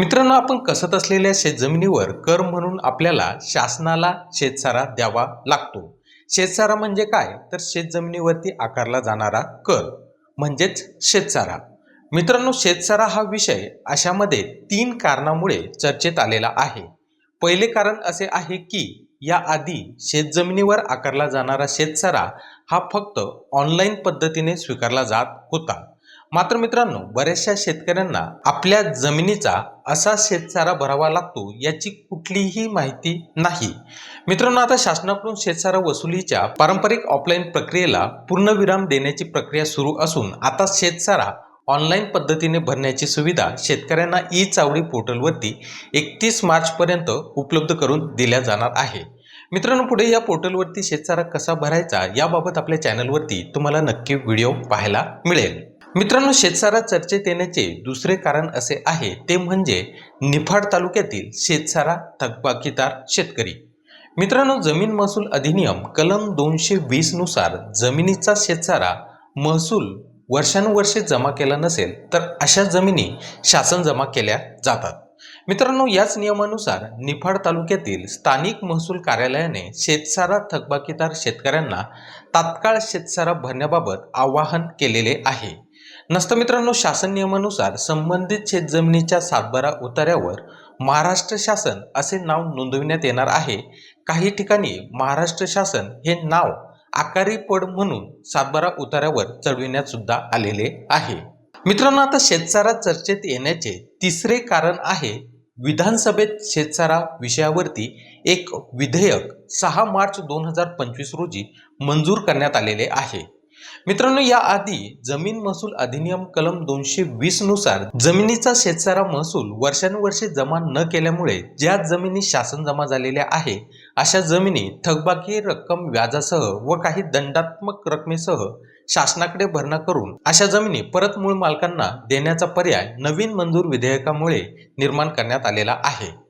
मित्रांनो आपण कसत असलेल्या शेतजमिनीवर कर म्हणून आपल्याला शासनाला शेतसारा द्यावा लागतो. शेतसारा म्हणजे काय? तर शेतजमिनीवरती आकारला जाणारा कर म्हणजेच शेतसारा. मित्रांनो शेतसारा हा विषय अशामध्ये तीन कारणामुळे चर्चेत आलेला आहे. पहिले कारण असे आहे की याआधी शेतजमिनीवर आकारला जाणारा शेतसारा हा फक्त ऑनलाईन पद्धतीने स्वीकारला जात होता. मात्र मित्रांनो बऱ्याचशा शेतकऱ्यांना आपल्या जमिनीचा असा शेतसारा भरावा लागतो याची कुठलीही माहिती नाही. मित्रांनो आता शासनाकडून शेतसारा वसुलीच्या पारंपरिक ऑफलाईन प्रक्रियेला पूर्णविराम देण्याची प्रक्रिया सुरू असून आता शेतसारा ऑनलाईन पद्धतीने भरण्याची सुविधा शेतकऱ्यांना ई चावडी पोर्टलवरती एकतीस मार्चपर्यंत उपलब्ध करून दिल्या जाणार आहे. मित्रांनो पुढे या पोर्टलवरती शेतसारा कसा भरायचा याबाबत आपल्या चॅनलवरती तुम्हाला नक्की व्हिडिओ पाहायला मिळेल. मित्रांनो शेतसारा चर्चेत येण्याचे दुसरे कारण असे आहे ते म्हणजे निफाड तालुक्यातील शेतसारा थकबाकीदार शेतकरी. मित्रांनो जमीन महसूल अधिनियम कलम दोनशे वीसनुसार जमिनीचा शेतसारा महसूल वर्षानुवर्षे जमा केला नसेल तर अशा जमिनी शासन जमा केल्या जातात. मित्रांनो याच नियमानुसार निफाड तालुक्यातील स्थानिक महसूल कार्यालयाने शेतसारा थकबाकीदार शेतकऱ्यांना तात्काळ शेतसारा भरण्याबाबत आवाहन केलेले आहे. नसतं मित्रांनो शासन नियमानुसार संबंधित शेतजमिनीच्या सातबारा उतार्यावर महाराष्ट्र शासन असे नाव नोंदविण्यात येणार आहे. काही ठिकाणी महाराष्ट्र शासन हे नाव आकारी पड म्हणून सातबारा उतार्यावर चढविण्यात सुद्धा आलेले आहे. मित्रांनो आता शेतसारा चर्चेत येण्याचे तिसरे कारण आहे विधानसभेत शेतसारा विषयावरती एक विधेयक सहा मार्च दोन हजार पंचवीस रोजी मंजूर करण्यात आलेले आहे. मित्रांनो याआधी जमीन महसूल अधिनियम कलम दोनशे वीसनुसार जमिनीचा शेतसारा महसूल वर्षानुवर्षे जमा न केल्यामुळे ज्या जमिनी शासन जमा झालेल्या आहे अशा जमिनी थकबाकी रक्कम व्याजासह व काही दंडात्मक रकमेसह शासनाकडे भरणा करून अशा जमिनी परत मूळ मालकांना देण्याचा पर्याय नवीन मंजूर विधेयकामुळे निर्माण करण्यात आलेला आहे.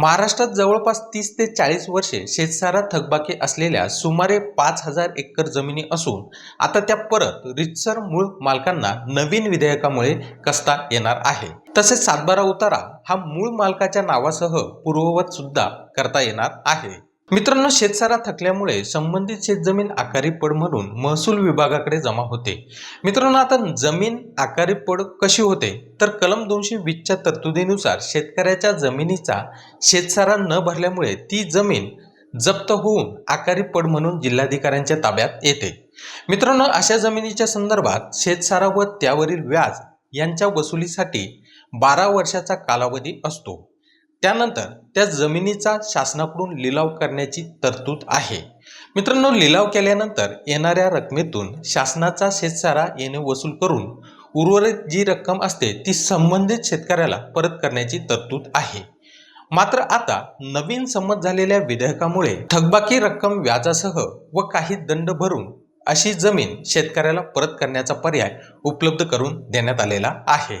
महाराष्ट्रात जवळपास तीस ते चाळीस वर्षे शेतसारा थकबाकी असलेल्या सुमारे पाच हजार एकर जमिनी असून आता त्या परत रितसर मूळ मालकांना नवीन विधेयकामुळे कसता येणार आहे. तसेच सातबारा उतारा हा मूळ मालकाच्या नावासह पूर्ववत सुद्धा करता येणार आहे. मित्रांनो शेतसारा थकल्यामुळे संबंधित शेतजमीन आकारी पड म्हणून महसूल विभागाकडे जमा होते. मित्रांनो आता जमीन आकारी पड कशी होते? तर कलम दोनशे वीसच्या तरतुदीनुसार शेतकऱ्याच्या जमिनीचा शेतसारा न भरल्यामुळे ती जमीन जप्त होऊन आकारी पड म्हणून जिल्हाधिकाऱ्यांच्या ताब्यात येते. मित्रांनो अशा जमिनीच्या संदर्भात शेतसारा व त्यावरील व्याज यांच्या वसुलीसाठी बारा वर्षाचा कालावधी असतो. त्यानंतर त्या जमिनीचा शासनाकडून लिलाव करण्याची तरतूद आहे. मित्रांनो लिलाव केल्यानंतर येणाऱ्या रकमेतून शासनाचा शेतसारा येणे वसूल करून उर्वरित जी रक्कम असते ती संबंधित शेतकऱ्याला परत करण्याची तरतूद आहे. मात्र आता नवीन संमत झालेल्या विधेयकामुळे थकबाकी रक्कम व्याजासह व काही दंड भरून अशी जमीन शेतकऱ्याला परत करण्याचा पर्याय उपलब्ध करून देण्यात आलेला आहे.